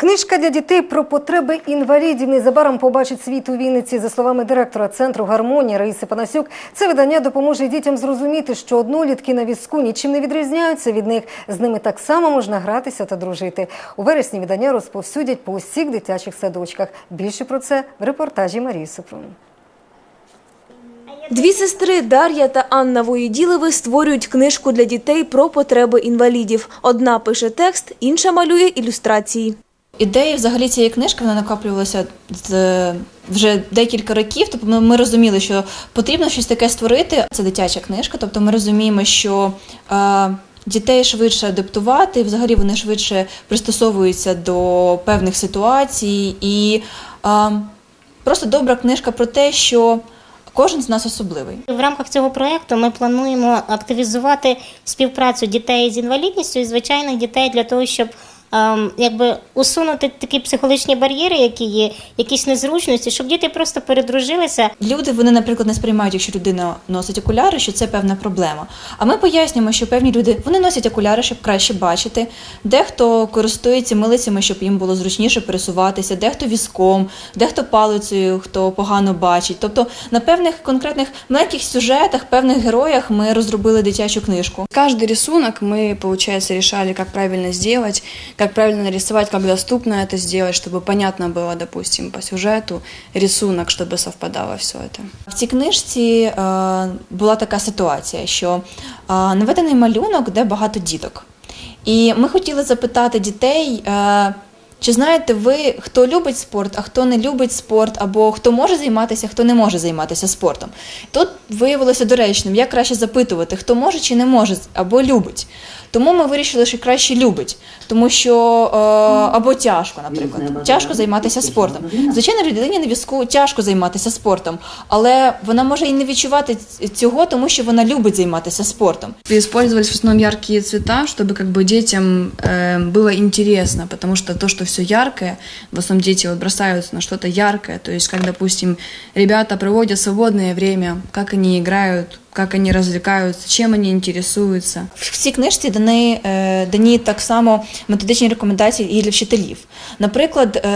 Книжка для дітей про потреби інвалідів незабаром побачить світ у Вінниці. За словами директора центру гармонії Раїси Панасюк, це видання допоможе дітям зрозуміти, що однолітки на візку нічим не відрізняються від них. З ними так само можна гратися та дружити. У вересні видання розповсюдять по усіх дитячих садочках. Більше про це в репортажі Марії Супрун. Дві сестри Дар'я та Анна Воєділови створюють книжку для дітей про потреби інвалідів. Одна пише текст, інша малює ілюстрації. Ідея взагалі цієї книжки вона накоплювалася з вже декілька років. Тобто ми, розуміли, що потрібно щось таке створити. Це дитяча книжка. Тобто ми розуміємо, що е, дітей швидше адаптувати, взагалі вони швидше пристосовуються до певних ситуацій, і е, просто добра книжка про те, що кожен з нас особливий. В рамках цього проекту ми плануємо активізувати співпрацю дітей з інвалідністю і звичайних дітей для того, щоб якби усунути такі психологічні бар'єри, які є, якісь незручності, щоб діти просто передружилися. Люди вони, наприклад, не сприймають, якщо людина носить окуляри, що це певна проблема. А ми пояснюємо, що певні люди вони носять окуляри, щоб краще бачити. Дехто користується милицями, щоб їм було зручніше пересуватися, дехто візком, дехто палицею, хто погано бачить. Тобто на певних конкретних маленьких сюжетах, певних героях ми розробили дитячу книжку. Каждый рисунок мы, получается, решали, как правильно сделать, как правильно нарисовать, как доступно это сделать, чтобы понятно было, допустим, по сюжету рисунок, чтобы совпадало все это. В цій книжці е, була така ситуація, що е, наведений малюнок, де багато діток. І ми хотіли запитати дітей, е, чи знаєте ви, хто любить спорт, а хто не любить спорт, або хто може займатися, хто не може займатися спортом. Тут виявилося доречним, як краще запитувати, хто може чи не може, або любить. Тому ми вирішили, що краще любить, тому що е, або тяжко, наприклад, тяжко займатися спортом. Звичайно, людині на візку тяжко займатися спортом, але вона може і не відчувати цього, тому що вона любить займатися спортом. Использовались в основном яркие цвета, чтобы как бы детям э, было интересно, потому что то, что все яркое, в основном дети вот бросаются на что-то яркое, то есть как, допустим, ребята проводят свободное время, как они играют, как они развлекаются, чем они интересуются. В цій книжці дані, е, дані так само методичні рекомендації і для вчителів. Наприклад, е,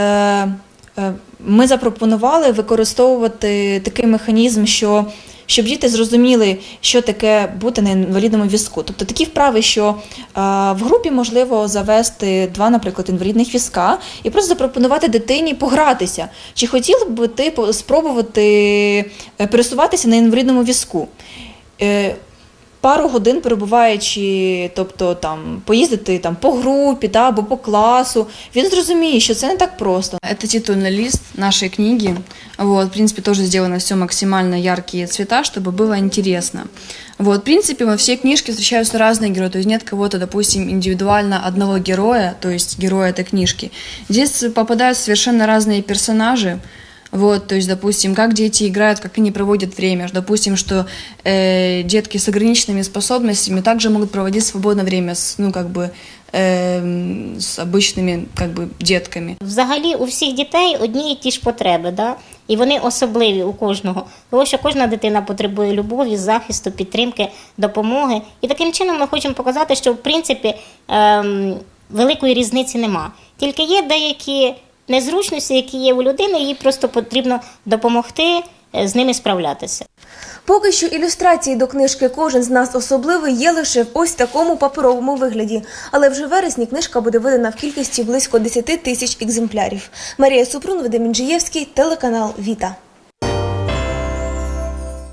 е, ми запропонували використовувати такий механізм, що щоб діти зрозуміли, що таке бути на інвалідному візку. Тобто такі вправи, що е, в групі можливо завести два, наприклад, інвалідних візка, і просто запропонувати дитині погратися. Чи хотіла б ти спробувати е, пересуватися на інвалідному візку? Е, пару годин перебуваючи, тобто там поїздити там по групі та, або по класу, він зрозуміє, що це не так просто. Это титульный лист нашей книги. Вот, в принципе, тоже сделано все максимально яркие цвета, чтобы было интересно. Вот, в принципе, во всей книжке встречаются разные герои, то есть нет кого-то, допустим, индивидуально одного героя, то есть героя этой книжки. Здесь попадают совершенно разные персонажи, вот, то есть, допустим, как дети играют, как они проводят время. Допустим, что э, детки с ограниченными способностями также могут проводить свободное время с, ну, как бы, эм, с обычными, как бы, детками. Взагалі у всіх дітей одні і ті ж потреби, да? і вони особливі у кожного. Тому що кожна дитина потребує любові, захисту, підтримки, допомоги. І таким чином ми хочемо показати, що в принципі ем, великої різниці нема. Тільки є деякі незручності, які є у людини, їй просто потрібно допомогти е, з ними справлятися. Поки що ілюстрації до книжки Кожен з нас особливий є лише в ось такому паперовому вигляді. Але вже вересні книжка буде видана в кількості близько 10 тисяч екземплярів. Марія Супрун, Вадим Інжиєвський, телеканал Віта.